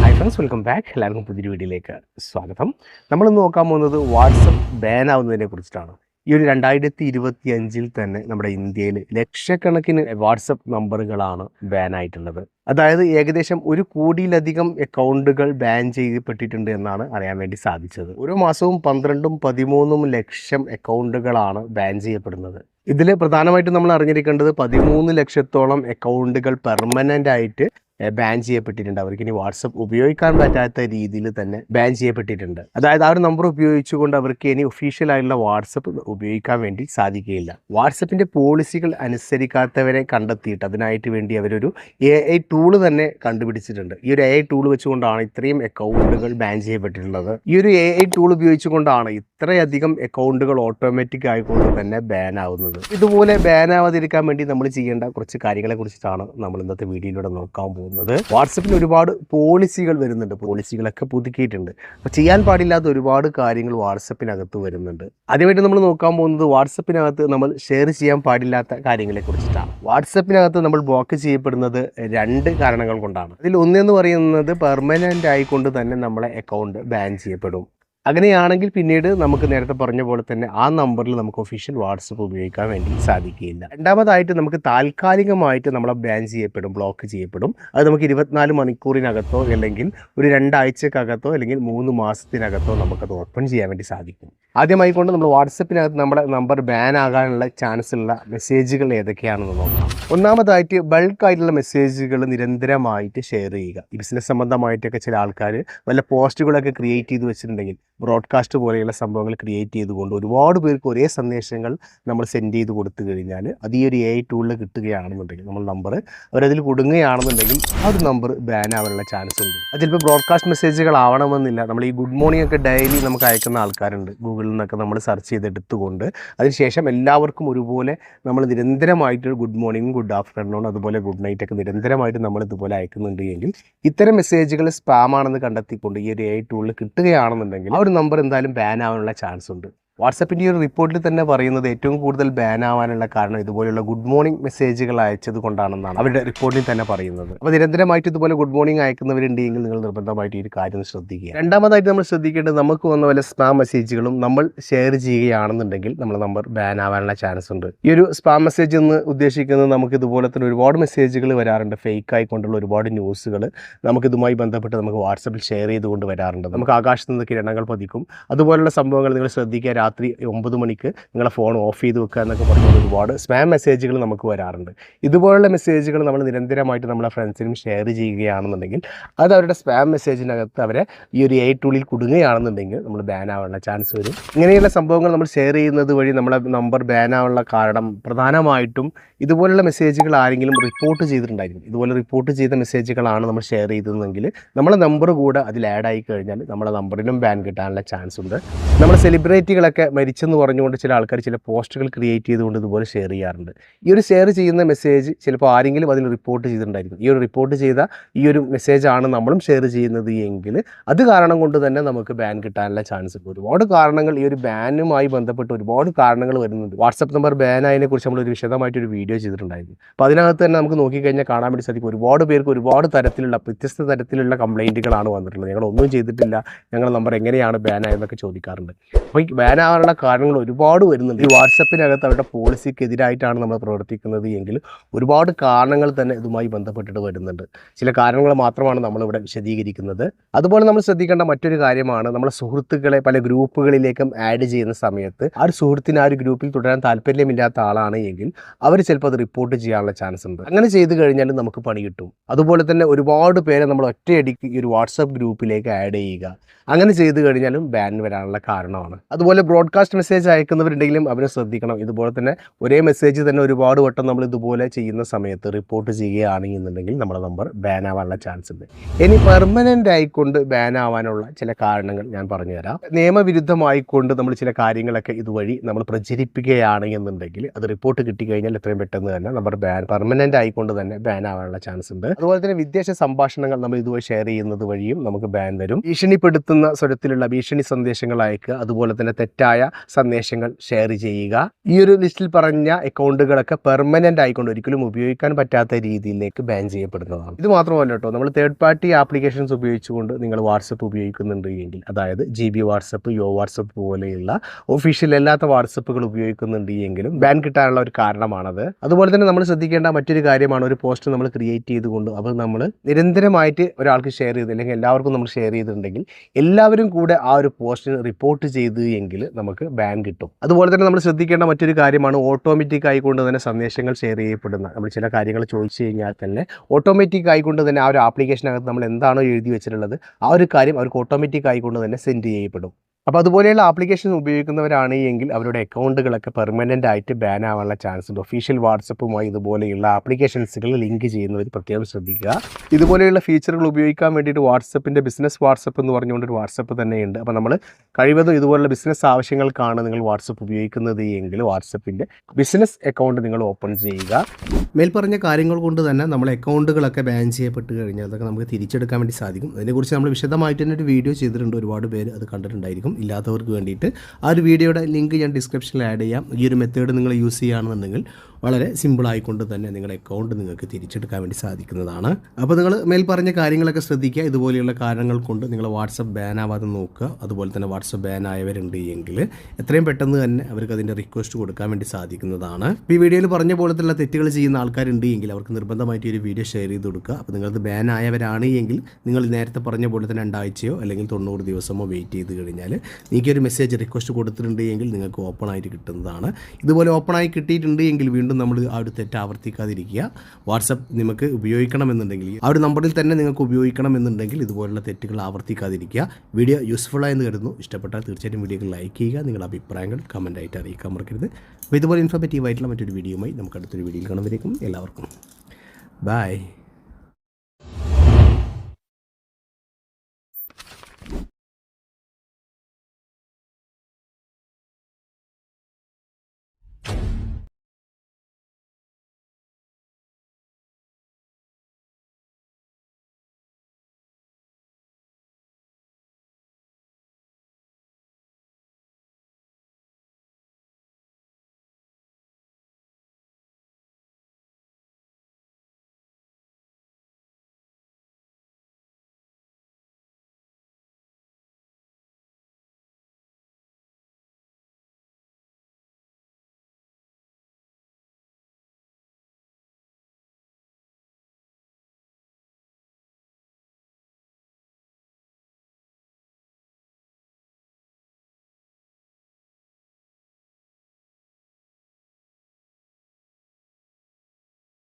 Hi friends welcome back എല്ലാവർക്കും പുതിയൊരു വീഡിയോയിലേക്ക് സ്വാഗതം. നമ്മളിന്ന് നോക്കാൻ പോകുന്നത് വാട്സപ്പ് ബാൻ ആവുന്നതിനെ കുറിച്ചിട്ടാണ് ഈ ഒരു രണ്ടായിരത്തി ഇരുപത്തി അഞ്ചിൽ തന്നെ നമ്മുടെ ഇന്ത്യയിൽ ലക്ഷക്കണക്കിന് വാട്സപ്പ് നമ്പറുകളാണ് ബാൻ ആയിട്ടുള്ളത്. അതായത് ഏകദേശം ഒരു കോടിയിലധികം അക്കൗണ്ടുകൾ ബാൻ ചെയ്യപ്പെട്ടിട്ടുണ്ട് എന്നാണ് അറിയാൻ വേണ്ടി സാധിച്ചത്. ഓരോ മാസവും പന്ത്രണ്ടും പതിമൂന്നും ലക്ഷം അക്കൗണ്ടുകളാണ് ബാൻ ചെയ്യപ്പെടുന്നത്. ഇതിൽ പ്രധാനമായിട്ടും നമ്മൾ അറിഞ്ഞിരിക്കേണ്ടത് പതിമൂന്ന് ലക്ഷത്തോളം അക്കൗണ്ടുകൾ പെർമനന്റ് ആയിട്ട് ബാൻ ചെയ്യപ്പെട്ടിട്ടുണ്ട്. അവർക്ക് ഇനി വാട്സപ്പ് ഉപയോഗിക്കാൻ പറ്റാത്ത രീതിയിൽ തന്നെ ബാൻ ചെയ്യപ്പെട്ടിട്ടുണ്ട്. അതായത് ആ ഒരു നമ്പർ ഉപയോഗിച്ചുകൊണ്ട് അവർക്ക് ഇനി ഒഫീഷ്യൽ ആയിട്ടുള്ള വാട്സപ്പ് ഉപയോഗിക്കാൻ വേണ്ടി സാധിക്കുകയില്ല. വാട്സപ്പിന്റെ പോളിസികൾ അനുസരിക്കാത്തവരെ കണ്ടെത്തിയിട്ട് അതിനായിട്ട് വേണ്ടി അവരൊരു എ ഐ ടൂൾ തന്നെ കണ്ടുപിടിച്ചിട്ടുണ്ട്. ഈ ഒരു എ ഐ ടൂൾ വെച്ചുകൊണ്ടാണ് ഇത്രയും അക്കൗണ്ടുകൾ ബാൻ ചെയ്യപ്പെട്ടിട്ടുള്ളത്. ഈ ഒരു എ ഐ ടൂൾ ഉപയോഗിച്ചുകൊണ്ടാണ് ഇത്രയധികം അക്കൗണ്ടുകൾ ഓട്ടോമാറ്റിക് ആയിക്കൊണ്ട് തന്നെ ബാൻ ആവുന്നത്. ഇതുപോലെ ബാൻ ആവാതിരിക്കാൻ വേണ്ടി നമ്മൾ ചെയ്യേണ്ട കുറച്ച് കാര്യങ്ങളെ കുറിച്ചിട്ടാണ് നമ്മൾ ഇന്നത്തെ വീഡിയോയിലൂടെ നോക്കാൻ പോകുന്നത്. വാട്സപ്പിൽ ഒരുപാട് പോളിസികൾ വരുന്നുണ്ട്. പോളിസികളൊക്കെ പുതുക്കിയിട്ടുണ്ട്. അപ്പോൾ ചെയ്യാൻ പാടില്ലാത്ത ഒരുപാട് കാര്യങ്ങൾ വാട്സപ്പിനകത്ത് വരുന്നുണ്ട്. ആദ്യമായിട്ട് നമ്മൾ നോക്കാൻ പോകുന്നത് വാട്സപ്പിനകത്ത് നമ്മൾ ഷെയർ ചെയ്യാൻ പാടില്ലാത്ത കാര്യങ്ങളെ കുറിച്ചിട്ടാണ്. വാട്സപ്പിനകത്ത് നമ്മൾ ബ്ലോക്ക് ചെയ്യപ്പെടുന്നത് രണ്ട് കാരണങ്ങൾ കൊണ്ടാണ്. അതിൽ ഒന്നെന്ന് പറയുന്നത് പെർമനന്റ് ആയിക്കൊണ്ട് തന്നെ നമ്മളെ അക്കൗണ്ട് ബാൻ ചെയ്യപ്പെടും. അങ്ങനെയാണെങ്കിൽ പിന്നീട് നമുക്ക് നേരത്തെ പറഞ്ഞ പോലെ തന്നെ ആ നമ്പറിൽ നമുക്ക് ഒഫീഷ്യൽ വാട്സപ്പ് ഉപയോഗിക്കാൻ വേണ്ടി സാധിക്കുകയില്ല. രണ്ടാമതായിട്ട് നമുക്ക് താൽക്കാലികമായിട്ട് നമ്മളെ ബാൻ ചെയ്യപ്പെടും ബ്ലോക്ക് ചെയ്യപ്പെടും. അത് നമുക്ക് ഇരുപത്തിനാല് മണിക്കൂറിനകത്തോ അല്ലെങ്കിൽ ഒരു രണ്ടാഴ്ചക്കകത്തോ അല്ലെങ്കിൽ മൂന്ന് മാസത്തിനകത്തോ നമുക്കത് ഓപ്പൺ ചെയ്യാൻ വേണ്ടി സാധിക്കും. ആദ്യമായി കൊണ്ട് നമ്മൾ വാട്സപ്പിനകത്ത് നമ്മുടെ നമ്പർ ബാൻ ആകാനുള്ള ചാൻസ് ഉള്ള മെസ്സേജുകൾ ഏതൊക്കെയാണെന്ന് നോക്കാം. ഒന്നാമതായിട്ട് ബൾക്ക് ആയിട്ടുള്ള മെസ്സേജുകൾ നിരന്തരമായിട്ട് ഷെയർ ചെയ്യുക. ബിസിനസ് സംബന്ധമായിട്ടൊക്കെ ചില ആൾക്കാർ വല്ല പോസ്റ്റുകളൊക്കെ ക്രിയേറ്റ് ചെയ്ത് വെച്ചിട്ടുണ്ടെങ്കിൽ ബ്രോഡ്കാസ്റ്റ് പോലെയുള്ള സംഭവങ്ങൾ ക്രിയേറ്റ് ചെയ്തുകൊണ്ട് ഒരുപാട് പേർക്ക് ഒരേ സന്ദേശങ്ങൾ നമ്മൾ സെൻഡ് ചെയ്ത് കൊടുത്തു കഴിഞ്ഞാൽ അത് ഈ ഒരു എ ഐ ടൂളിൽ കിട്ടുകയാണെന്നുണ്ടെങ്കിൽ നമ്മൾ നമ്പർ അവരതിൽ കൊടുങ്ങുകയാണെന്നുണ്ടെങ്കിൽ ആ ഒരു നമ്പർ ബാൻ ആവാനുള്ള ചാൻസ് ഉണ്ട്. അത് ചിലപ്പോൾ ബ്രോഡ്കാസ്റ്റ് മെസ്സേജുകൾ ആവണമെന്നില്ല. നമ്മൾ ഈ ഗുഡ് മോർണിംഗ് ഒക്കെ ഡെയിലി നമുക്ക് അയക്കുന്ന ആൾക്കാരുണ്ട്. ഗൂഗിളിൽ നിന്നൊക്കെ നമ്മൾ സെർച്ച് ചെയ്തെടുത്തുകൊണ്ട് അതിനുശേഷം എല്ലാവർക്കും ഒരുപോലെ നമ്മൾ നിരന്തരമായിട്ട് ഗുഡ് മോർണിംഗ് ഗുഡ് ആഫ്റ്റർനൂൺ അതുപോലെ ഗുഡ് നൈറ്റ് ഒക്കെ നിരന്തരമായിട്ട് നമ്മൾ ഇതുപോലെ അയക്കുന്നുണ്ട് എങ്കിൽ ഇത്തരം മെസ്സേജുകൾ സ്പാം ആണെന്ന് കണ്ടെത്തിക്കൊണ്ട് ഈ ഒരു എ ടൂളിൽ കിട്ടുകയാണെന്നുണ്ടെങ്കിൽ ആ ഒരു നമ്പർ എന്തായാലും ബാൻ ആവാനുള്ള ചാൻസ് ഉണ്ട്. വാട്സപ്പിന്റെ ഒരു റിപ്പോർട്ടിൽ തന്നെ പറയുന്നത് ഏറ്റവും കൂടുതൽ ബാൻ ആവാനുള്ള കാരണം ഇതുപോലെയുള്ള ഗുഡ് മോർണിംഗ് മെസ്സേജുകൾ അയച്ചത് കൊണ്ടാണെന്നാണ് അവരുടെ റിപ്പോർട്ടിൽ തന്നെ പറയുന്നത്. അപ്പോൾ നിരന്തരമായിട്ട് ഇതുപോലെ ഗുഡ് മോർണിംഗ് അയക്കുന്നവരുണ്ടെങ്കിൽ നിങ്ങൾ നിർബന്ധമായിട്ട് ഈ ഒരു കാര്യം ശ്രദ്ധിക്കുക. രണ്ടാമതായിട്ട് നമ്മൾ ശ്രദ്ധിക്കേണ്ടത് നമുക്ക് വന്ന വല്ല സ്പാം മെസ്സേജുകളും നമ്മൾ ഷെയർ ചെയ്യുകയാണെന്നുണ്ടെങ്കിൽ നമ്മുടെ നമ്പർ ബാൻ ആവാനുള്ള ചാൻസ് ഉണ്ട്. ഈ ഒരു സ്പാം മെസ്സേജ് എന്ന് ഉദ്ദേശിക്കുന്നത് നമുക്ക് ഇതുപോലെ തന്നെ ഒരുപാട് മെസ്സേജുകൾ വരാറുണ്ട്. ഫേക്ക് ആയിക്കൊണ്ടുള്ള ഒരുപാട് ന്യൂസുകൾ നമുക്ക് ഇതുമായി ബന്ധപ്പെട്ട് നമുക്ക് വാട്സപ്പിൽ ഷെയർ ചെയ്തുകൊണ്ട് വരാറുണ്ട്. നമുക്ക് ആകാശത്ത് നിന്ന് കിരണങ്ങൾ പതിക്കും. അതുപോലുള്ള സംഭവങ്ങൾ നിങ്ങൾ ശ്രദ്ധിക്കുക രാത്രി ഒമ്പത് മണിക്ക് നിങ്ങളെ ഫോൺ ഓഫ് ചെയ്ത് വെക്കുക എന്നൊക്കെ പറഞ്ഞുകൊണ്ട് ഒരുപാട് സ്പാം മെസ്സേജുകൾ നമുക്ക് വരാറുണ്ട്. ഇതുപോലുള്ള മെസ്സേജുകൾ നമ്മൾ നിരന്തരമായിട്ട് നമ്മളെ ഫ്രണ്ട്സിനും ഷെയർ ചെയ്യുകയാണെന്നുണ്ടെങ്കിൽ അത് അവരുടെ സ്പാം മെസ്സേജിനകത്ത് അവരെ ഈ ഒരു എ ടൂളിൽ കുടുങ്ങുകയാണെന്നുണ്ടെങ്കിൽ നമ്മൾ ബാൻ ആവാനുള്ള ചാൻസ് വരും. ഇങ്ങനെയുള്ള സംഭവങ്ങൾ നമ്മൾ ഷെയർ ചെയ്യുന്നത് വഴി നമ്മളെ നമ്പർ ബാൻ ആവാനുള്ള കാരണം പ്രധാനമായിട്ടും ഇതുപോലുള്ള മെസ്സേജുകൾ ആരെങ്കിലും റിപ്പോർട്ട് ചെയ്തിട്ടുണ്ടായിരിക്കും. ഇതുപോലെ റിപ്പോർട്ട് ചെയ്ത മെസ്സേജുകളാണ് നമ്മൾ ഷെയർ ചെയ്തതെങ്കിൽ നമ്മളെ നമ്പർ കൂടെ അതിൽ ആഡ് ആയി കഴിഞ്ഞാൽ നമ്മളെ നമ്പറിനും ബാൻ കിട്ടാനുള്ള ചാൻസ് ഉണ്ട്. നമ്മുടെ സെലിബ്രിറ്റികളൊക്കെ മരിച്ചെന്ന് പറഞ്ഞുകൊണ്ട് ചില ആൾക്കാർ ചില പോസ്റ്റുകൾ ക്രിയേറ്റ് ചെയ്തുകൊണ്ട് ഇതുപോലെ ഷെയർ ചെയ്യാറുണ്ട്. ഈ ഒരു ഷെയർ ചെയ്യുന്ന മെസ്സേജ് ചിലപ്പോൾ ആരെങ്കിലും അതിൽ റിപ്പോർട്ട് ചെയ്തിട്ടുണ്ടായിരിക്കും. ഈ ഒരു റിപ്പോർട്ട് ചെയ്ത ഈ ഒരു മെസ്സേജാണ് നമ്മളും ഷെയർ ചെയ്യുന്നത് എങ്കിൽ അത് കാരണം കൊണ്ട് തന്നെ നമുക്ക് ബാൻ കിട്ടാനുള്ള ചാൻസ് ഉണ്ട്. ഒരുപാട് കാരണങ്ങൾ ഈ ഒരു ബാനുമായി ബന്ധപ്പെട്ട് ഒരുപാട് കാരണങ്ങൾ വരുന്നുണ്ട്. വാട്സപ്പ് നമ്പർ ബാൻ കുറിച്ച് നമ്മളൊരു വിശദമായിട്ടൊരു വീഡിയോ ചെയ്തിട്ടുണ്ടായിരുന്നു. അപ്പോൾ അതിനകത്ത് തന്നെ നമുക്ക് നോക്കിക്കഴിഞ്ഞാൽ കാണാൻ വേണ്ടി സാധിക്കും. ഒരുപാട് പേർക്ക് ഒരുപാട് തരത്തിലുള്ള വ്യത്യസ്ത തരത്തിലുള്ള കംപ്ലൈന്റുകളാണ് വന്നിട്ടുള്ളത്. ഞങ്ങൾ ഒന്നും ചെയ്തിട്ടില്ല. ഞങ്ങളുടെ നമ്പർ എങ്ങനെയാണ് ബാൻ ആയതെന്നൊക്കെ ചോദിക്കാറുണ്ട്. അപ്പോൾ ഈ ബാൻ ആവാനുള്ള കാരണങ്ങൾ ഒരുപാട് വരുന്നുണ്ട്. ഈ വാട്സപ്പിനകത്ത് അവരുടെ പോളിസിക്ക് എതിരായിട്ടാണ് നമ്മൾ പ്രവർത്തിക്കുന്നത് എങ്കിൽ ഒരുപാട് കാരണങ്ങൾ തന്നെ ഇതുമായി ബന്ധപ്പെട്ടിട്ട് വരുന്നുണ്ട്. ചില കാരണങ്ങൾ മാത്രമാണ് നമ്മളിവിടെ വിശദീകരിക്കുന്നത്. അതുപോലെ നമ്മൾ ശ്രദ്ധിക്കേണ്ട മറ്റൊരു കാര്യമാണ് നമ്മളെ സുഹൃത്തുക്കളെ പല ഗ്രൂപ്പുകളിലേക്കും ആഡ് ചെയ്യുന്ന സമയത്ത് ആ ഒരു സുഹൃത്തിന് ആ ഒരു ഗ്രൂപ്പിൽ തുടരാൻ താല്പര്യമില്ലാത്ത ആളാണ് എങ്കിൽ അവർ ചിലപ്പോൾ അത് റിപ്പോർട്ട് ചെയ്യാനുള്ള ചാൻസ് ഉണ്ട്. അങ്ങനെ ചെയ്തു കഴിഞ്ഞാൽ നമുക്ക് പണി കിട്ടും. അതുപോലെ തന്നെ ഒരുപാട് പേരെ നമ്മൾ ഒറ്റയടിക്ക് ഈ ഒരു വാട്സപ്പ് ഗ്രൂപ്പിലേക്ക് ആഡ് ചെയ്യുക. അങ്ങനെ ചെയ്തു കഴിഞ്ഞാലും ബാൻ വരാനുള്ള കാരണമാണ്. അതുപോലെ ബ്രോഡ്കാസ്റ്റ് മെസ്സേജ് അയക്കുന്നവരുണ്ടെങ്കിലും അവരെ ശ്രദ്ധിക്കണം. ഇതുപോലെ തന്നെ ഒരേ മെസ്സേജ് തന്നെ ഒരുപാട് വട്ടം നമ്മൾ ഇതുപോലെ ചെയ്യുന്ന സമയത്ത് റിപ്പോർട്ട് ചെയ്യുകയാണെന്നുണ്ടെങ്കിൽ നമ്മുടെ നമ്പർ ബാൻ ആവാനുള്ള ചാൻസ് ഉണ്ട്. ഇനി പെർമനന്റ് ആയിക്കൊണ്ട് ബാൻ ആവാനുള്ള ചില കാരണങ്ങൾ ഞാൻ പറഞ്ഞുതരാം. നിയമവിരുദ്ധമായിക്കൊണ്ട് നമ്മൾ ചില കാര്യങ്ങളൊക്കെ ഇതുവഴി നമ്മൾ പ്രചരിപ്പിക്കുകയാണ് എന്നുണ്ടെങ്കിൽ അത് റിപ്പോർട്ട് കിട്ടിക്കഴിഞ്ഞാൽ എത്രയും പെട്ടെന്ന് തന്നെ നമ്പർ ബാൻ പെർമനന്റ് ആയിക്കൊണ്ട് തന്നെ ബാൻ ആവാനുള്ള ചാൻസ് ഉണ്ട്. അതുപോലെ തന്നെ വിദേശ സംഭാഷണങ്ങൾ നമ്മൾ ഇതുവഴി ഷെയർ ചെയ്യുന്നത് വഴിയും നമുക്ക് ബാൻ വരും ഭീഷണിപ്പെടുത്തുന്ന സ്വരത്തിലുള്ള ഭീഷണി സന്ദേശങ്ങൾ അയക്കുക അതുപോലെ തന്നെ തെറ്റായ തെറ്റായ സന്ദേശങ്ങൾ ഷെയർ ചെയ്യുക. ഈ ഒരു ലിസ്റ്റിൽ പറഞ്ഞ അക്കൗണ്ടുകളൊക്കെ പെർമനന്റ് ആയിക്കൊണ്ട് ഒരിക്കലും ഉപയോഗിക്കാൻ പറ്റാത്ത രീതിയിലേക്ക് ബാൻ ചെയ്യപ്പെടുന്നതാണ്. ഇത് മാത്രമല്ല കേട്ടോ നമ്മൾ തേർഡ് പാർട്ടി ആപ്ലിക്കേഷൻസ് ഉപയോഗിച്ചുകൊണ്ട് നിങ്ങൾ വാട്സപ്പ് ഉപയോഗിക്കുന്നുണ്ട് എങ്കിൽ അതായത് G B WhatsApp Yo WhatsApp പോലെയുള്ള ഒഫീഷ്യൽ അല്ലാത്ത വാട്സപ്പുകൾ ഉപയോഗിക്കുന്നുണ്ട് എങ്കിലും ബാൻ കിട്ടാനുള്ള ഒരു കാരണമാണത്. അതുപോലെ തന്നെ നമ്മൾ ശ്രദ്ധിക്കേണ്ട മറ്റൊരു കാര്യമാണ് ഒരു പോസ്റ്റ് നമ്മൾ ക്രിയേറ്റ് ചെയ്തുകൊണ്ട് അത് നമ്മൾ നിരന്തരമായിട്ട് ഒരാൾക്ക് ഷെയർ ചെയ്ത് അല്ലെങ്കിൽ എല്ലാവർക്കും നമ്മൾ ഷെയർ ചെയ്തിട്ടുണ്ടെങ്കിൽ എല്ലാവരും കൂടെ ആ ഒരു പോസ്റ്റിന് റിപ്പോർട്ട് ചെയ്ത് എങ്കിൽ നമുക്ക് ബാൻ കിട്ടും. അതുപോലെ തന്നെ നമ്മൾ ശ്രദ്ധിക്കേണ്ട മറ്റൊരു കാര്യമാണ് ഓട്ടോമാറ്റിക് ആയിക്കൊണ്ട് തന്നെ സന്ദേശങ്ങൾ ഷെയർ ചെയ്യപ്പെടുന്ന. നമ്മൾ ചില കാര്യങ്ങൾ ചോദിച്ചു കഴിഞ്ഞാൽ തന്നെ ഓട്ടോമാറ്റിക് ആയിക്കൊണ്ട് തന്നെ ആ ഒരു ആപ്ലിക്കേഷനകത്ത് നമ്മൾ എന്താണോ എഴുതി വെച്ചിട്ടുള്ളത് ആ ഒരു കാര്യം അവർക്ക് ഓട്ടോമാറ്റിക് ആയിക്കൊണ്ട് തന്നെ സെൻഡ് ചെയ്യപ്പെടും. അപ്പോൾ അതുപോലെയുള്ള ആപ്ലിക്കേഷൻ ഉപയോഗിക്കുന്നവരാണ് എങ്കിൽ അവരുടെ അക്കൗണ്ടുകളൊക്കെ പെർമനന്റ് ആയിട്ട് ബാൻ ആവാനുള്ള ചാൻസ് ഉണ്ട്. ഒഫീഷ്യൽ വാട്സപ്പുമായി ഇതുപോലെയുള്ള ആപ്ലിക്കേഷൻസുകൾ ലിങ്ക് ചെയ്യുന്നവർ പ്രത്യേകം ശ്രദ്ധിക്കുക. ഇതുപോലെയുള്ള ഫീച്ചറുകൾ ഉപയോഗിക്കാൻ വേണ്ടിയിട്ട് വാട്സപ്പിന്റെ ബിസിനസ് വാട്സപ്പ് എന്ന് പറഞ്ഞുകൊണ്ട് ഒരു വാട്സപ്പ് തന്നെയുണ്ട്. അപ്പോൾ നമ്മൾ കഴിവതും ഇതുപോലുള്ള ബിസിനസ് ആവശ്യങ്ങൾക്കാണ് നിങ്ങൾ വാട്സപ്പ് ഉപയോഗിക്കുന്നത് എങ്കിൽ വാട്സപ്പിന്റെ ബിസിനസ് അക്കൗണ്ട് നിങ്ങൾ ഓപ്പൺ ചെയ്യുക. മേൽപ്പറഞ്ഞ കാര്യങ്ങൾ കൊണ്ട് തന്നെ നമ്മൾ അക്കൗണ്ടുകളൊക്കെ ബാൻ ചെയ്യപ്പെട്ട് കഴിഞ്ഞാൽ അതൊക്കെ നമുക്ക് തിരിച്ചെടുക്കാൻ വേണ്ടി സാധിക്കും. അതിനെക്കുറിച്ച് നമ്മൾ വിശദമായിട്ട് തന്നെ ഒരു വീഡിയോ ചെയ്തിട്ടുണ്ട്. ഒരുപാട് പേര് അത് കണ്ടിട്ടുണ്ടായിരിക്കും. ഇല്ലാത്തവർക്ക് വേണ്ടിയിട്ട് ആ ഒരു വീഡിയോയുടെ ലിങ്ക് ഞാൻ ഡിസ്ക്രിപ്ഷനിൽ ആഡ് ചെയ്യാം. ഈ ഒരു മെത്തേഡ് നിങ്ങൾ യൂസ് ചെയ്യുകയാണെന്നുണ്ടെങ്കിൽ വളരെ സിമ്പിളായിക്കൊണ്ട് തന്നെ നിങ്ങളുടെ അക്കൗണ്ട് നിങ്ങൾക്ക് തിരിച്ചെടുക്കാൻ വേണ്ടി സാധിക്കുന്നതാണ്. അപ്പോൾ നിങ്ങൾ മേൽ പറഞ്ഞ കാര്യങ്ങളൊക്കെ ശ്രദ്ധിക്കുക. ഇതുപോലെയുള്ള കാരണങ്ങൾ കൊണ്ട് നിങ്ങൾ വാട്സപ്പ് ബാൻ ആവാതെ നോക്കുക. അതുപോലെ തന്നെ വാട്സപ്പ് ബാൻ ആയവരുണ്ട് എങ്കിൽ എത്രയും പെട്ടെന്ന് തന്നെ അവർക്ക് അതിന്റെ റിക്വസ്റ്റ് കൊടുക്കാൻ വേണ്ടി സാധിക്കുന്നതാണ്. ഈ വീഡിയോയിൽ പറഞ്ഞ പോലത്തുള്ള തെറ്റുകൾ ചെയ്യുന്ന ആൾക്കാരുണ്ട് എങ്കിൽ അവർക്ക് നിർബന്ധമായിട്ട് ഒരു വീഡിയോ ഷെയർ ചെയ്ത് കൊടുക്കുക. അപ്പോൾ നിങ്ങളത് ബാൻ ആയവരാണ് എങ്കിൽ നിങ്ങൾ നേരത്തെ പറഞ്ഞ പോലെ തന്നെ രണ്ടാഴ്ചയോ അല്ലെങ്കിൽ തൊണ്ണൂറ് ദിവസമോ വെയിറ്റ് ചെയ്ത് കഴിഞ്ഞാൽ നിങ്ങൾക്ക് ഒരു മെസ്സേജ് റിക്വസ്റ്റ് കൊടുത്തിട്ടുണ്ട് എങ്കിൽ നിങ്ങൾക്ക് ഓപ്പൺ ആയിട്ട് കിട്ടുന്നതാണ്. ഇതുപോലെ ഓപ്പൺ ആയി കിട്ടിയിട്ടുണ്ട് എങ്കിൽ വീണ്ടും നമ്മൾ ആ ഒരു തെറ്റ് ആവർത്തിക്കാതിരിക്കുക വാട്സപ്പ് നിങ്ങൾക്ക് ഉപയോഗിക്കണമെന്നുണ്ടെങ്കിൽ ആ ഒരു നമ്പറിൽ തന്നെ നിങ്ങൾക്ക് ഉപയോഗിക്കണമെന്നുണ്ടെങ്കിൽ ഇതുപോലുള്ള തെറ്റുകൾ ആവർത്തിക്കാതിരിക്കുക. വീഡിയോ യൂസ്ഫുൾ ആയെന്ന് കരുതുന്നു. ഇഷ്ടപ്പെട്ടാൽ തീർച്ചയായിട്ടും വീഡിയോകൾ ലൈക്ക് ചെയ്യുക നിങ്ങളുടെ അഭിപ്രായങ്ങൾ കമന്റായിട്ട് അറിയിക്കാൻ മറക്കരുത്. അപ്പോൾ ഇതുപോലെ ഇൻഫോർമേറ്റീവ് ആയിട്ടുള്ള മറ്റൊരു വീഡിയോയുമായി നമുക്ക് അടുത്തൊരു വീഡിയോയിൽ കാണുമ്പോഴേക്കും എല്ലാവർക്കും. ബൈ